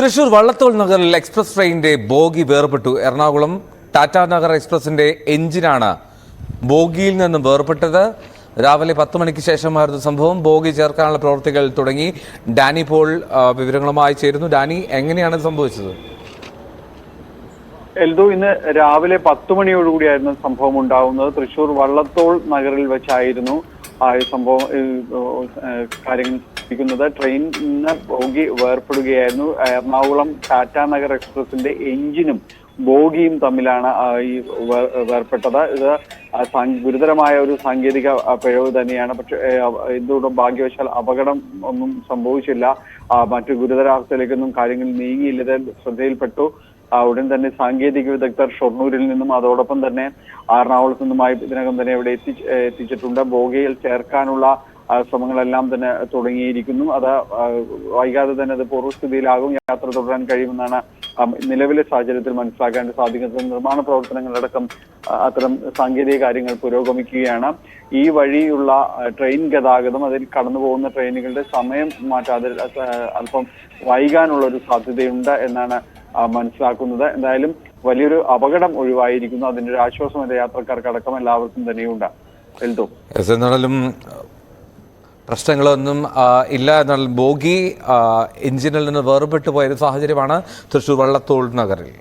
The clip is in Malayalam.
തൃശൂർ വള്ളത്തോൾ നഗറിൽ എക്സ്പ്രസ് ട്രെയിനിന്റെ ബോഗി വേർപെട്ടു. എറണാകുളം ടാറ്റാ നഗർ എക്സ്പ്രസിന്റെ എഞ്ചിനാണ് ബോഗിയിൽ നിന്നും വേർപെട്ടത്. രാവിലെ പത്ത് മണിക്ക് ശേഷമായിരുന്നു സംഭവം. ബോഗി ചേർക്കാനുള്ള പ്രവൃത്തികൾ തുടങ്ങി. ഡാനി പോൾ വിവരങ്ങളുമായി ചേരുന്നു. ഡാനി എങ്ങനെയാണ് സംഭവിച്ചത്? എൽദോ ഇന്ന് രാവിലെ പത്ത് മണിയോടുകൂടിയായിരുന്നു സംഭവം ഉണ്ടാവുന്നത്. തൃശൂർ വള്ളത്തോൾ നഗറിൽ വെച്ചായിരുന്നു. ആ ഈ സംഭവം കാര്യങ്ങൾ സംഭവിക്കുന്നത് ട്രെയിനിന് ബോഗി വേർപ്പെടുകയായിരുന്നു. എറണാകുളം ടാറ്റാ നഗർ എക്സ്പ്രസിന്റെ എഞ്ചിനും ബോഗിയും തമ്മിലാണ് ഈ വേർ- വേർപ്പെട്ടത്. ഇത് ഗുരുതരമായ ഒരു സാങ്കേതിക പിഴവ് തന്നെയാണ്. പക്ഷേ എന്തുകൊണ്ടും ഭാഗ്യവശാൽ അപകടം ഒന്നും സംഭവിച്ചില്ല. മറ്റു ഗുരുതരാവസ്ഥയിലേക്കൊന്നും കാര്യങ്ങൾ നീങ്ങിയില്ലത് ശ്രദ്ധയിൽപ്പെട്ടു. ഉടൻ തന്നെ സാങ്കേതിക വിദഗ്ധർ ഷൊർണൂരിൽ നിന്നും അതോടൊപ്പം തന്നെ എറണാകുളത്തു നിന്നുമായി ഇതിനകം തന്നെ ഇവിടെ എത്തി എത്തിച്ചിട്ടുണ്ട്. ബോഗയിൽ ചേർക്കാനുള്ള ശ്രമങ്ങളെല്ലാം തന്നെ തുടങ്ങിയിരിക്കുന്നു. അത് വൈകാതെ തന്നെ അത് പൂർവസ്ഥിതിയിലാകും. യാത്ര തുടരാൻ കഴിയുമെന്നാണ് നിലവിലെ സാഹചര്യത്തിൽ മനസ്സിലാക്കാൻ സാധിക്കുന്നത്. നിർമ്മാണ പ്രവർത്തനങ്ങളടക്കം അത്തരം സാങ്കേതിക കാര്യങ്ങൾ പുരോഗമിക്കുകയാണ്. ഈ വഴിയുള്ള ട്രെയിൻ ഗതാഗതം അതിൽ കടന്നു പോകുന്ന ട്രെയിനുകളുടെ സമയം മാറ്റാതെ അല്പം വൈകാനുള്ള ഒരു സാധ്യതയുണ്ട് എന്നാണ് മനസ്സിലാക്കുന്നത്. എന്തായാലും വലിയൊരു അപകടം ഒഴിവായിരിക്കുന്നു. അതിന്റെ ഒരു ആശ്വാസം എന്റെ യാത്രക്കാർക്കടക്കം എല്ലാവർക്കും തന്നെയുണ്ട്. എന്നാലും പ്രശ്നങ്ങളൊന്നും ഇല്ല എന്നാൽ ബോഗി എഞ്ചിനിൽ നിന്ന് വേർപെട്ടു പോയ ഒരു സാഹചര്യമാണ് തൃശൂർ വള്ളത്തോൾ നഗറിൽ.